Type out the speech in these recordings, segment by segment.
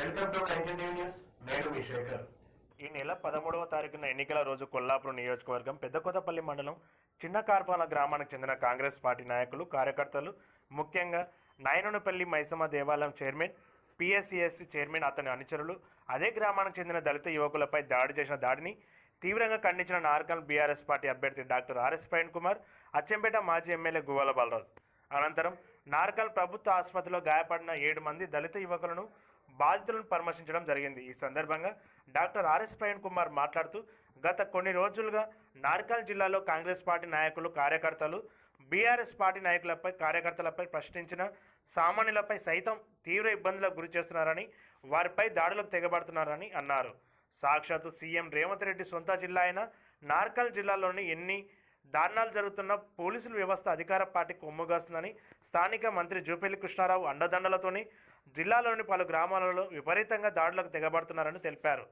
Welcome to news నేను మీ శేఖర్ ఈ నెల పదమూడవ తారీఖున ఎన్నికల రోజు కొల్లాపురం నియోజకవర్గం పెద్దకొత్తపల్లి మండలం చిన్న కార్పాల గ్రామానికి చెందిన కాంగ్రెస్ పార్టీ నాయకులు కార్యకర్తలు ముఖ్యంగా నాయననపల్లి మైసమ్మ దేవాలయం చైర్మన్ పిఎస్సిఎస్సి చైర్మన్ అతని అనుచరులు అదే గ్రామానికి చెందిన దళిత యువకులపై దాడి చేసిన దాడిని తీవ్రంగా ఖండించిన నార్కల్ బీఆర్ఎస్ పార్టీ అభ్యర్థి డాక్టర్ ఆర్ఎస్ ప్రవీణ్ కుమార్ అచ్చంపేట మాజీ ఎమ్మెల్యే గువ్వల బాలరాజు. అనంతరం నార్కల్ ప్రభుత్వ ఆసుపత్రిలో గాయపడిన ఏడు మంది దళిత యువకులను బాధితులను పరామర్శించడం జరిగింది. ఈ సందర్భంగా డాక్టర్ ఆర్ఎస్ ప్రవీణ్ కుమార్ మాట్లాడుతూ గత కొన్ని రోజులుగా నార్కల్ జిల్లాలో కాంగ్రెస్ పార్టీ నాయకులు కార్యకర్తలు బీఆర్ఎస్ పార్టీ నాయకులపై కార్యకర్తలపై ప్రశ్నించిన సామాన్యులపై సైతం తీవ్ర ఇబ్బందులకు గురి చేస్తున్నారని వారిపై దాడులకు తెగబడుతున్నారని అన్నారు. సాక్షాత్తు సీఎం రేవంత్ రెడ్డి సొంత జిల్లా అయిన నార్కల్ జిల్లాలోని ఎన్ని దారుణాలు జరుగుతున్న పోలీసుల వ్యవస్థ అధికార పార్టీకి కొమ్ముగాస్తుందని స్థానిక మంత్రి జూపల్లి కృష్ణారావు అండదండలతోని జిల్లాలోని పలు గ్రామాలలో విపరీతంగా దాడులకు తెగబడుతున్నారని తెలిపారు.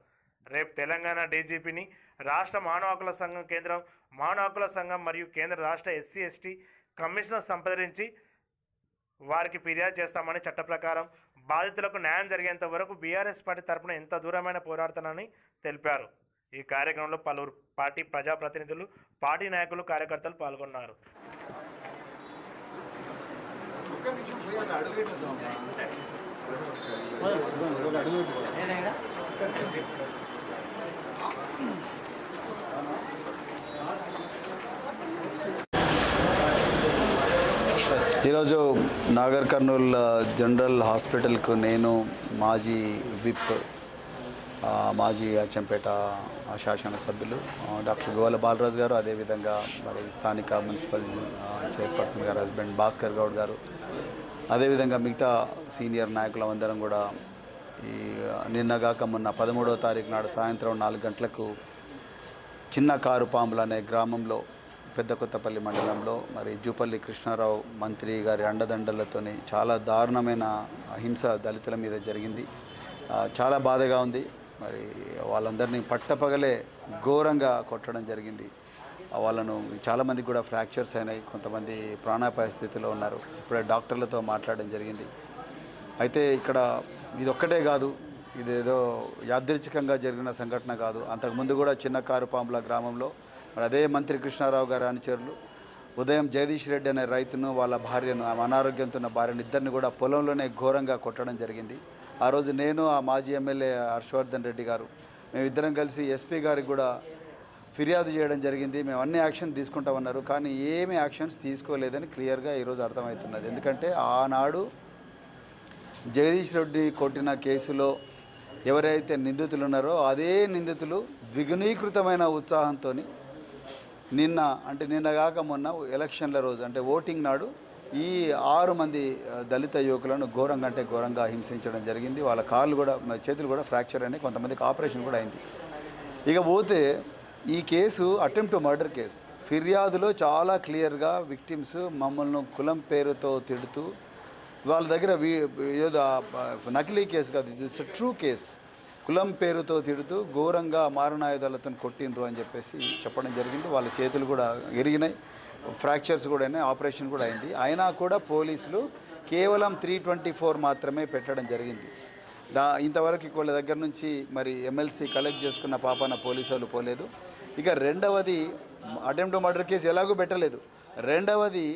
రేపు తెలంగాణ డీజీపీని రాష్ట్ర మానవ హక్కుల సంఘం కేంద్రం మానవ హక్కుల సంఘం మరియు కేంద్ర రాష్ట్ర ఎస్సీ ఎస్టీ కమిషనర్ సంప్రదించి వారికి ఫిర్యాదు చేస్తామని చట్ట ప్రకారం బాధితులకు న్యాయం జరిగేంత వరకు బీఆర్ఎస్ పార్టీ తరపున ఎంత దూరమైన పోరాడుతానని తెలిపారు. ఈ కార్యక్రమంలో పలువురు పార్టీ ప్రజాప్రతినిధులు పార్టీ నాయకులు కార్యకర్తలు పాల్గొన్నారు. ఈరోజు నాగర్ కర్నూల్ జనరల్ హాస్పిటల్కు నేను మాజీ విప్ మాజీ అచ్చంపేట శాసనసభ్యులు డాక్టర్ గోవాల బాలరాజు గారు అదేవిధంగా మరి స్థానిక మున్సిపల్ చైర్పర్సన్ గారు హస్బెండ్ భాస్కర్ గౌడ్ గారు అదేవిధంగా మిగతా సీనియర్ నాయకులమందరం కూడా ఈ నిన్నగాక మొన్న పదమూడవ తారీఖు నాడు సాయంత్రం నాలుగు గంటలకు చిన్న కారు పాములు అనే గ్రామంలో పెద్ద కొత్తపల్లి మండలంలో మరి జూపల్లి కృష్ణారావు మంత్రి గారి అండదండలతోని చాలా దారుణమైన హింస దళితుల మీద జరిగింది. చాలా బాధగా ఉంది. మరి వాళ్ళందరినీ పట్టపగలే ఘోరంగా కొట్టడం జరిగింది. వాళ్ళను చాలామందికి కూడా ఫ్రాక్చర్స్ అయినాయి. కొంతమంది ప్రాణాపాయ స్థితిలో ఉన్నారు. ఇప్పుడే డాక్టర్లతో మాట్లాడడం జరిగింది. అయితే ఇక్కడ ఇది ఒక్కటే కాదు. ఇదేదో యాదృచ్ఛికంగా జరిగిన సంఘటన కాదు. అంతకుముందు కూడా చిన్న కారుపాంబుల గ్రామంలో మరి అదే మంత్రి కృష్ణారావు గారి అనుచరులు ఉదయం జగదీష్ రెడ్డి అనే రైతును వాళ్ళ భార్యను ఆమె అనారోగ్యంతో ఉన్న భార్యను ఇద్దరిని కూడా పొలంలోనే ఘోరంగా కొట్టడం జరిగింది. ఆ రోజు నేను ఆ మాజీ ఎమ్మెల్యే హర్షవర్ధన్ రెడ్డి గారు మేమిద్దరం కలిసి ఎస్పీ గారికి కూడా ఫిర్యాదు చేయడం జరిగింది. మేము అన్ని యాక్షన్ తీసుకుంటామన్నారు కానీ ఏమి యాక్షన్స్ తీసుకోలేదని క్లియర్గా ఈరోజు అర్థమవుతున్నది. ఎందుకంటే ఆనాడు జగదీష్ రెడ్డి కొట్టిన కేసులో ఎవరైతే నిందితులు ఉన్నారో అదే నిందితులు ద్విగుణీకృతమైన ఉత్సాహంతో నిన్న అంటే నిన్న కాక మొన్న ఎలక్షన్ల రోజు అంటే ఓటింగ్ నాడు ఈ ఆరు మంది దళిత యువకులను ఘోరంగా అంటే ఘోరంగా హింసించడం జరిగింది. వాళ్ళ కాళ్ళు కూడా చేతులు కూడా ఫ్రాక్చర్ అయినాయి. కొంతమందికి ఆపరేషన్ కూడా అయింది. ఇక పోతే ఈ కేసు అటెంప్ట్ మర్డర్ కేసు ఫిర్యాదులో చాలా క్లియర్గా విక్టిమ్స్ మమ్మల్ని కులం పేరుతో తిడుతూ వాళ్ళ దగ్గర వి ఏదో నకిలీ కేసు కాదు ఇది ట్రూ కేసు కులం పేరుతో తిడుతూ ఘోరంగా మారణాయుధాలతో కొట్టిండ్రు అని చెప్పేసి చెప్పడం జరిగింది. వాళ్ళ చేతులు కూడా ఎరిగినాయి ఫ్రాక్చర్స్ కూడా అయినాయి ఆపరేషన్ కూడా అయింది. అయినా కూడా పోలీసులు కేవలం త్రీ ట్వంటీ ఫోర్ మాత్రమే పెట్టడం జరిగింది. దా ఇంతవరకు వాళ్ళ దగ్గర నుంచి మరి ఎమ్మెల్సీ కలెక్ట్ చేసుకున్న పాపాన పోలీసు వాళ్ళు పోలేదు. ఇక రెండవది అటెంప్ట్ మర్డర్ కేసు ఎలాగో పెట్టలేదు. రెండవది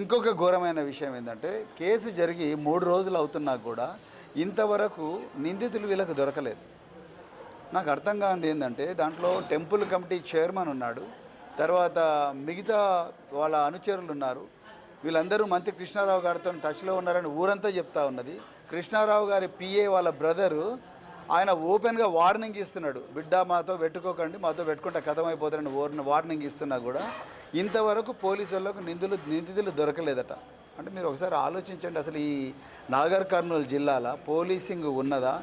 ఇంకొక ఘోరమైన విషయం ఏంటంటే కేసు జరిగి మూడు రోజులు అవుతున్నా కూడా ఇంతవరకు నిందితులు వీళ్ళకి దొరకలేదు. నాకు అర్థం కాంది ఏంటంటే దాంట్లో టెంపుల్ కమిటీ చైర్మన్ ఉన్నాడు. తర్వాత మిగతా వాళ్ళ అనుచరులు ఉన్నారు. వీళ్ళందరూ మంత్రి కృష్ణారావు గారితో టచ్లో ఉన్నారని ఊరంతా చెప్తా ఉన్నది. కృష్ణారావు గారి పిఏ వాళ్ళ బ్రదరు ఆయన ఓపెన్గా వార్నింగ్ ఇస్తున్నాడు. బిడ్డ మాతో పెట్టుకోకండి మాతో పెట్టుకుంటే కథమైపోతారని ఓర్ని వార్నింగ్ ఇస్తున్నా కూడా ఇంతవరకు పోలీసు వాళ్ళకు నిందులు నిందితులు దొరకలేదట. అంటే మీరు ఒకసారి ఆలోచించండి అసలు ఈ నాగర్ కర్నూలు జిల్లాలో పోలీసింగ్ ఉన్నదా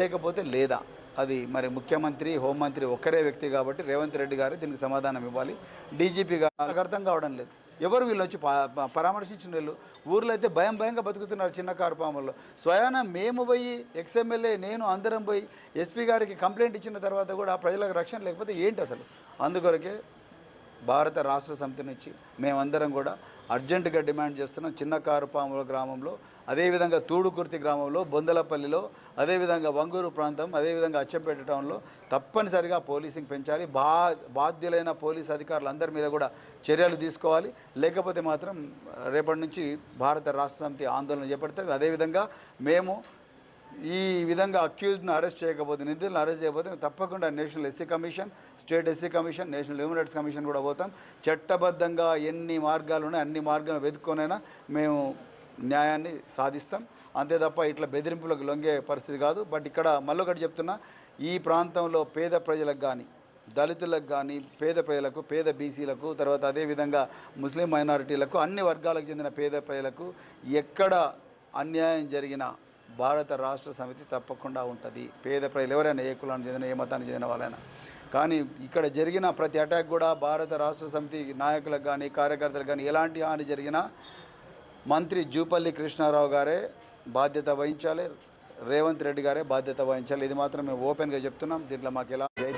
లేకపోతే లేదా? అది మరి ముఖ్యమంత్రి హోంమంత్రి ఒక్కరే వ్యక్తి కాబట్టి రేవంత్ రెడ్డి గారు దీనికి సమాధానం ఇవ్వాలి. డీజీపీ గారు అర్థం కావడం లేదు. ఎవరు వీళ్ళు వచ్చి ప- పరామర్శించిన వీళ్ళు? ఊర్లో అయితే భయం భయంగా బతుకుతున్నారు చిన్న కారుపాముల్లో స్వయాన మేము పోయి ఎక్స్ఎమ్మెల్యే నేను అందరం పోయి ఎస్పీ గారికి కంప్లైంట్ ఇచ్చిన తర్వాత కూడా ఆ ప్రజలకు రక్షణ లేకపోతే ఏంటి అసలు? అందుకొరకే భారత రాష్ట్ర సమితి నుంచి మేమందరం కూడా అర్జెంటుగా డిమాండ్ చేస్తున్నాం చిన్న కారుపాముల గ్రామంలో అదేవిధంగా తూడుకుర్తి గ్రామంలో బొందలపల్లిలో అదేవిధంగా వంగూరు ప్రాంతం అదేవిధంగా అచ్చంపేట టౌన్లో తప్పనిసరిగా పోలీసింగ్ పెంచాలి. బా బాధ్యులైన పోలీస్ అధికారులు అందరి మీద కూడా చర్యలు తీసుకోవాలి. లేకపోతే మాత్రం రేపటి నుంచి భారత రాష్ట్ర సమితి ఆందోళన చేపడుతుంది. అదేవిధంగా మేము ఈ విధంగా అక్యూజ్డ్ను అరెస్ట్ చేయకపోతే నిధులను అరెస్ట్ చేయకపోతే తప్పకుండా national SC commission state SC commission national human rights commission కూడా పోతాం. చట్టబద్ధంగా ఎన్ని మార్గాలు ఉన్నాయి అన్ని మార్గాలు వెతుక్కొనైనా మేము న్యాయాన్ని సాధిస్తాం. అంతే తప్ప ఇట్లా బెదిరింపులకు లొంగే పరిస్థితి కాదు. బట్ ఇక్కడ మళ్ళొకటి చెప్తున్నా ఈ ప్రాంతంలో పేద ప్రజలకు కానీ దళితులకు కానీ పేద ప్రజలకు పేద బీసీలకు తర్వాత అదేవిధంగా ముస్లిం మైనారిటీలకు అన్ని వర్గాలకు చెందిన పేద ప్రజలకు ఎక్కడ అన్యాయం జరిగినా భారత రాష్ట్ర సమితి తప్పకుండా ఉంటుంది. పేద ప్రజలు ఎవరైనా ఏ కులానికి చెందిన ఏ మతానికి చెందిన వాళ్ళైనా. కానీ ఇక్కడ జరిగిన ప్రతి అటాక్ కూడా భారత రాష్ట్ర సమితి నాయకులకు కానీ కార్యకర్తలకు కానీ ఎలాంటి హాని జరిగినా మంత్రి జూపల్లి కృష్ణారావు గారే బాధ్యత వహించాలి. రేవంత్ రెడ్డి గారే బాధ్యత వహించాలి. ఇది మాత్రం మేము ఓపెన్గా చెప్తున్నాం. దీంట్లో మాకు ఎలా జై